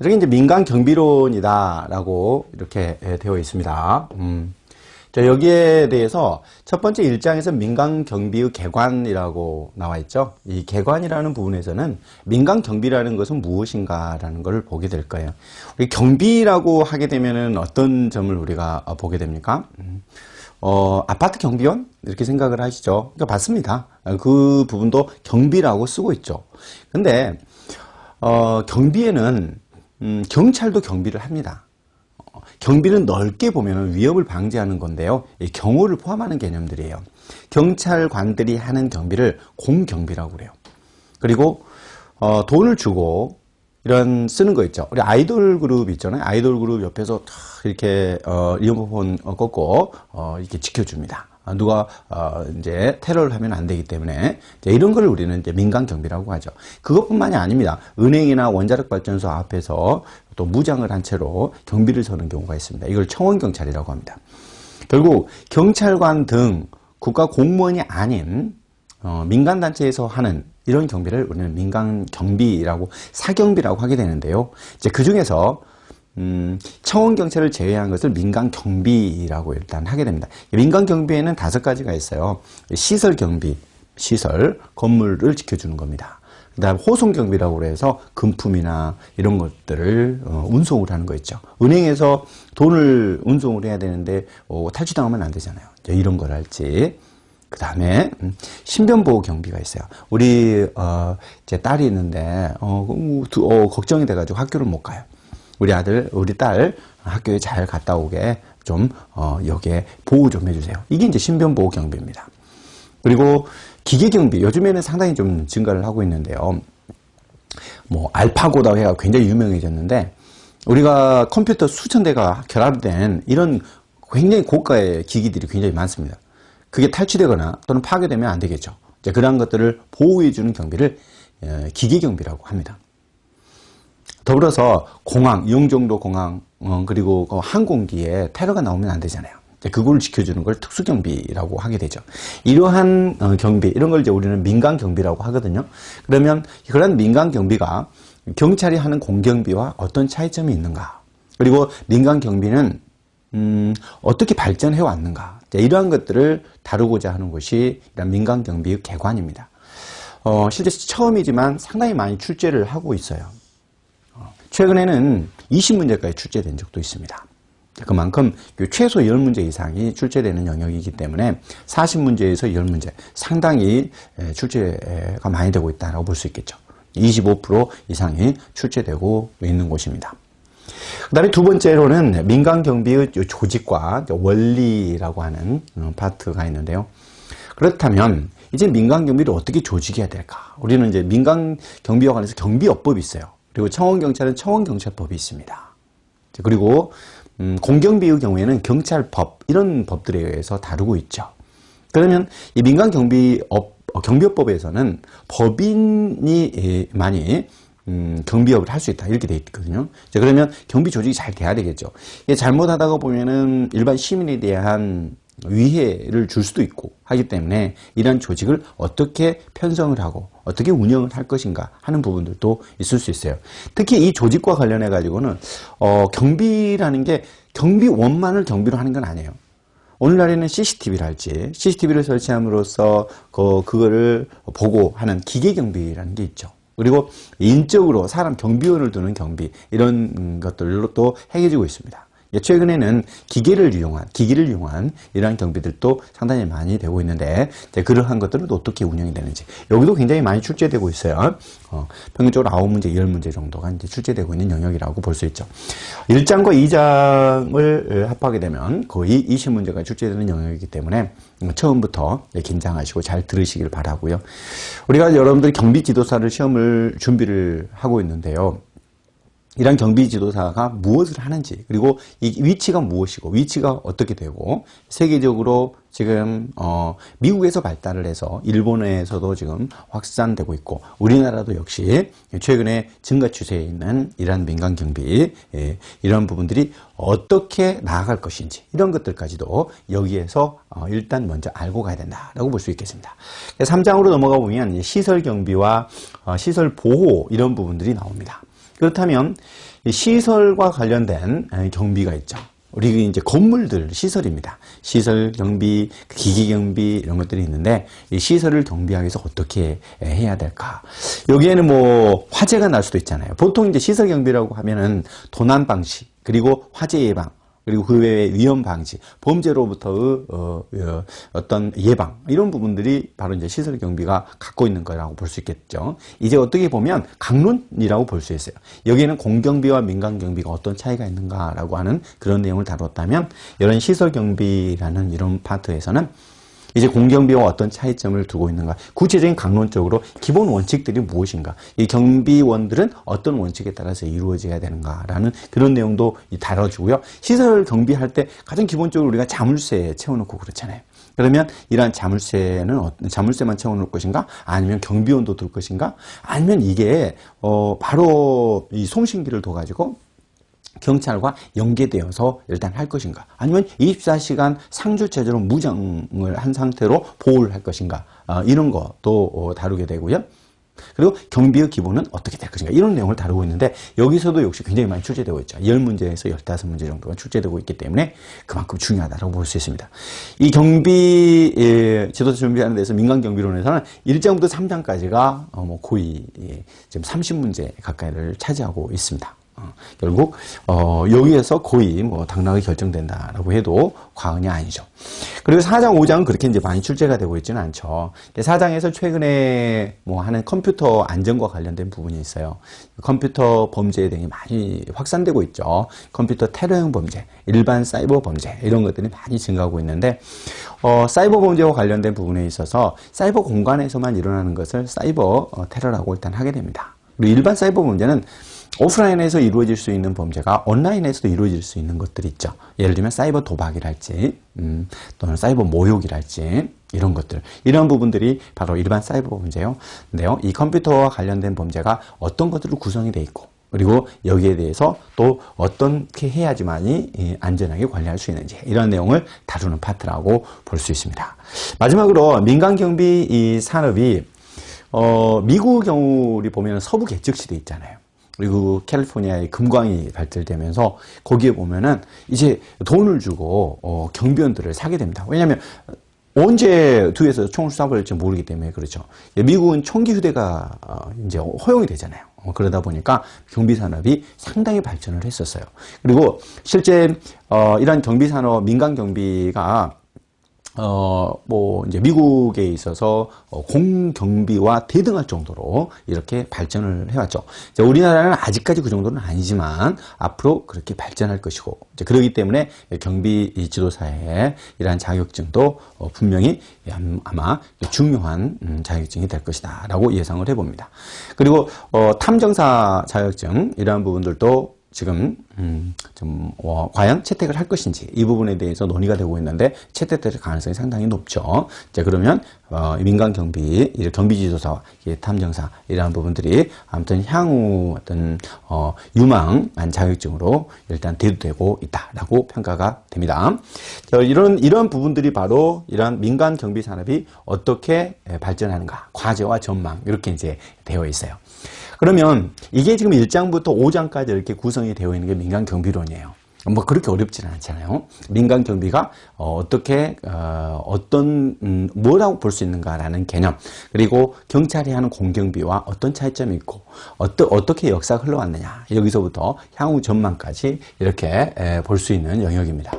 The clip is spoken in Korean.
이렇게 이제 민간 경비론이다라고 이렇게 예, 되어 있습니다. 음. 자, 여기에 대해서 첫 번째 일장에서 민간 경비의 개관이라고 나와 있죠. 이 개관이라는 부분에서는 민간 경비라는 것은 무엇인가라는 것을 보게 될 거예요. 우리 경비라고 하게 되면은 어떤 점을 우리가 어, 보게 됩니까? 음. 어, 아파트 경비원? 이렇게 생각을 하시죠. 그러니까 맞습니다. 그 부분도 경비라고 쓰고 있죠. 근데, 어, 경비에는, 음, 경찰도 경비를 합니다. 어, 경비는 넓게 보면 위협을 방지하는 건데요. 이 경호를 포함하는 개념들이에요. 경찰관들이 하는 경비를 공경비라고 그래요. 그리고, 어, 돈을 주고 이런 쓰는 거 있죠. 우리 아이돌 그룹 있잖아요. 아이돌 그룹 옆에서 이렇게 어, 리모폰 꺾고 어, 이렇게 지켜줍니다. 아, 누가 어, 이제 테러를 하면 안 되기 때문에 이런 걸 우리는 이제 민간 경비라고 하죠. 그것뿐만이 아닙니다. 은행이나 원자력 발전소 앞에서 또 무장을 한 채로 경비를 서는 경우가 있습니다. 이걸 청원 경찰이라고 합니다. 결국 경찰관 등 국가 공무원이 아닌 어, 민간 단체에서 하는 이런 경비를 우리는 민간 경비라고 사경비라고 하게 되는데요. 이제 그 중에서 음, 청원 경찰을 제외한 것을 민간 경비라고 일단 하게 됩니다. 민간 경비에는 다섯 가지가 있어요. 시설 경비, 시설, 건물을 지켜주는 겁니다. 그 다음 호송 경비라고 그래서 금품이나 이런 것들을 어, 운송을 하는 거 있죠. 은행에서 돈을 운송을 해야 되는데 어, 탈취당하면 안 되잖아요. 이런 걸 할지. 그 다음에 음, 신변보호 경비가 있어요. 우리 어, 제 딸이 있는데 어, 어, 걱정이 돼가지고 학교를 못 가요. 우리 아들, 우리 딸 학교에 잘 갔다 오게 좀 어, 여기에 보호 좀 해주세요. 이게 이제 신변보호 경비입니다. 그리고 기계 경비 요즘에는 상당히 좀 증가를 하고 있는데요. 뭐 알파고다 해가 굉장히 유명해졌는데 우리가 컴퓨터 수천 대가 결합된 이런 굉장히 고가의 기기들이 굉장히 많습니다. 그게 탈취되거나 또는 파괴되면 안 되겠죠. 이제 그러한 것들을 보호해주는 경비를 어, 기계 경비라고 합니다. 더불어서 공항, 영종도 공항, 어, 그리고 그 항공기에 테러가 나오면 안 되잖아요. 그걸 지켜주는 걸 특수경비라고 하게 되죠. 이러한 어, 경비, 이런 걸 이제 우리는 민간 경비라고 하거든요. 그러면 그런 민간 경비가 경찰이 하는 공경비와 어떤 차이점이 있는가? 그리고 민간 경비는 음, 어떻게 발전해 왔는가? 이러한 것들을 다루고자 하는 것이 이런 민간 경비의 개관입니다. 어, 실제 처음이지만 상당히 많이 출제를 하고 있어요. 어, 최근에는 20문제까지 출제된 적도 있습니다. 그만큼 최소 10문제 이상이 출제되는 영역이기 때문에 40문제에서 10문제 상당히 출제가 많이 되고 있다고 볼 수 있겠죠. 25% 이상이 출제되고 있는 곳입니다. 그 다음에 두 번째로는 민간 경비의 조직과 원리라고 하는 어, 파트가 있는데요. 그렇다면 이제 민간 경비를 어떻게 조직해야 될까? 우리는 이제 민간 경비와 관해서 경비업법이 있어요. 그리고 청원경찰은 청원경찰법이 있습니다. 그리고 음, 공경비의 경우에는 경찰법 이런 법들에 의해서 다루고 있죠. 그러면 이 민간 경비업 어, 경비업법에서는 법인이 많이 음, 경비업을 할 수 있다 이렇게 돼 있거든요. 자, 그러면 경비 조직이 잘 돼야 되겠죠. 잘못하다가 보면은 일반 시민에 대한 위해를 줄 수도 있고 하기 때문에 이런 조직을 어떻게 편성을 하고 어떻게 운영을 할 것인가 하는 부분들도 있을 수 있어요. 특히 이 조직과 관련해 가지고는 어, 경비라는 게 경비원만을 경비로 하는 건 아니에요. 오늘날에는 CCTV랄지 CCTV를 설치함으로써 그 그거를 보고 하는 기계 경비라는 게 있죠. 그리고 인적으로 사람 경비원을 두는 경비 이런 것들로 또 행해지고 있습니다. 최근에는 기계를 이용한 기기를 이용한 이러한 경비들도 상당히 많이 되고 있는데 그러한 것들은 어떻게 운영이 되는지 여기도 굉장히 많이 출제되고 있어요. 어, 평균적으로 9문제, 10문제 정도가 이제 출제되고 있는 영역이라고 볼 수 있죠. 1장과 2장을 합하게 되면 거의 20문제가 출제되는 영역이기 때문에 처음부터 긴장하시고 잘 들으시길 바라고요. 우리가 여러분들이 경비 지도사를 시험을 준비를 하고 있는데요. 이런 경비 지도사가 무엇을 하는지 그리고 이 위치가 무엇이고 위치가 어떻게 되고 세계적으로 지금 어, 미국에서 발달을 해서 일본에서도 지금 확산되고 있고 우리나라도 역시 최근에 증가 추세에 있는 이러한 민간 경비 예, 이런 부분들이 어떻게 나아갈 것인지 이런 것들까지도 여기에서 어, 일단 먼저 알고 가야 된다라고 볼 수 있겠습니다. 3장으로 넘어가 보면 시설 경비와 어, 시설 보호 이런 부분들이 나옵니다. 그렇다면 시설과 관련된 경비가 있죠. 우리 이제 건물들 시설입니다. 시설 경비, 기기 경비 이런 것들이 있는데 이 시설을 경비하기 위해서 어떻게 해야 될까? 여기에는 뭐 화재가 날 수도 있잖아요. 보통 이제 시설 경비라고 하면은 도난 방식 그리고 화재 예방 그리고 그 외에 위험 방지, 범죄로부터의 어, 어, 떤 예방 이런 부분들이 바로 이제 시설 경비가 갖고 있는 거라고 볼 수 있겠죠. 이제 어떻게 보면 강론이라고 볼 수 있어요. 여기에는 공경비와 민간 경비가 어떤 차이가 있는가라고 하는 그런 내용을 다뤘다면 이런 시설 경비라는 이런 파트에서는 이제 공경비와 어떤 차이점을 두고 있는가? 구체적인 강론적으로 기본 원칙들이 무엇인가? 이 경비원들은 어떤 원칙에 따라서 이루어져야 되는가라는 그런 내용도 다뤄주고요. 시설 경비할 때 가장 기본적으로 우리가 자물쇠 채워놓고 그렇잖아요. 그러면 이러한 자물쇠는 어, 자물쇠만 채워놓을 것인가? 아니면 경비원도 둘 것인가? 아니면 이게 어 바로 이 송신기를 둬가지고 경찰과 연계되어서 일단 할 것인가? 아니면 24시간 상주체제로 무장을 한 상태로 보호를 할 것인가? 어, 이런 것도 어, 다루게 되고요. 그리고 경비의 기본은 어떻게 될 것인가? 이런 내용을 다루고 있는데 여기서도 역시 굉장히 많이 출제되고 있죠. 10문제에서 15문제 정도가 출제되고 있기 때문에 그만큼 중요하다고 볼 수 있습니다. 이 경비 예, 지도서 준비하는 데서 민간 경비론에서는 1장부터 3장까지가 어, 뭐 거의 예, 지금 30문제 가까이를 차지하고 있습니다 어, 결국 어, 여기에서 거의 뭐 당락이 결정된다라고 해도 과언이 아니죠. 그리고 4장, 5장은 그렇게 이제 많이 출제가 되고 있지는 않죠. 4장에서 최근에 뭐 하는 컴퓨터 안전과 관련된 부분이 있어요. 컴퓨터 범죄 등이 많이 확산되고 있죠. 컴퓨터 테러형 범죄, 일반 사이버 범죄 이런 것들이 많이 증가하고 있는데 어, 사이버 범죄와 관련된 부분에 있어서 사이버 공간에서만 일어나는 것을 사이버 어, 테러라고 일단 하게 됩니다. 그리고 일반 사이버 범죄는 오프라인에서 이루어질 수 있는 범죄가 온라인에서도 이루어질 수 있는 것들이 있죠. 예를 들면 사이버 도박이랄지 음, 또는 사이버 모욕이랄지 이런 것들 이런 부분들이 바로 일반 사이버 범죄요. 근데요, 이 컴퓨터와 관련된 범죄가 어떤 것들로 구성이 돼 있고 그리고 여기에 대해서 또 어떻게 해야지만이 안전하게 관리할 수 있는지 이런 내용을 다루는 파트라고 볼 수 있습니다. 마지막으로 민간 경비 이 산업이 어, 미국 경우 우리 보면 서부 개척 시대 있잖아요. 그리고 캘리포니아의 금광이 발달되면서 거기에 보면은 이제 돈을 주고 어, 경비원들을 사게 됩니다. 왜냐하면 언제 뒤에서 총을 쏴버릴지 모르기 때문에 그렇죠. 예, 미국은 총기 휴대가 어, 이제 허용이 되잖아요. 어, 그러다 보니까 경비 산업이 상당히 발전을 했었어요. 그리고 실제 어, 이런 경비 산업 민간 경비가 어, 뭐, 이제 미국에 있어서 어, 공경비와 대등할 정도로 이렇게 발전을 해왔죠. 이제 우리나라는 아직까지 그 정도는 아니지만 앞으로 그렇게 발전할 것이고, 이제 그러기 때문에 경비 지도사의 이러한 자격증도 어, 분명히 아마 중요한 음, 자격증이 될 것이다. 라고 예상을 해봅니다. 그리고, 어, 탐정사 자격증, 이러한 부분들도 지금 음, 좀 어, 과연 채택을 할 것인지 이 부분에 대해서 논의가 되고 있는데 채택될 가능성이 상당히 높죠. 자 그러면 어, 민간 경비, 경비 지도사, 탐정사 이러한 부분들이 아무튼 향후 어떤 어, 유망한 자격증으로 일단 대두되고 있다라고 평가가 됩니다. 자, 이런 이런 부분들이 바로 이러한 민간 경비 산업이 어떻게 발전하는가 과제와 전망 이렇게 이제 되어 있어요. 그러면 이게 지금 1장부터 5장까지 이렇게 구성이 되어 있는 게 민간 경비론이에요. 뭐 그렇게 어렵지는 않잖아요. 민간 경비가 어, 떻게 어, 떤 음, 뭐라고 볼 수 있는가라는 개념 그리고 경찰이 하는 공경비와 어떤 차이점이 있고 어떠, 어떻게 역사가 흘러왔느냐 여기서부터 향후 전망까지 이렇게 볼 수 있는 영역입니다.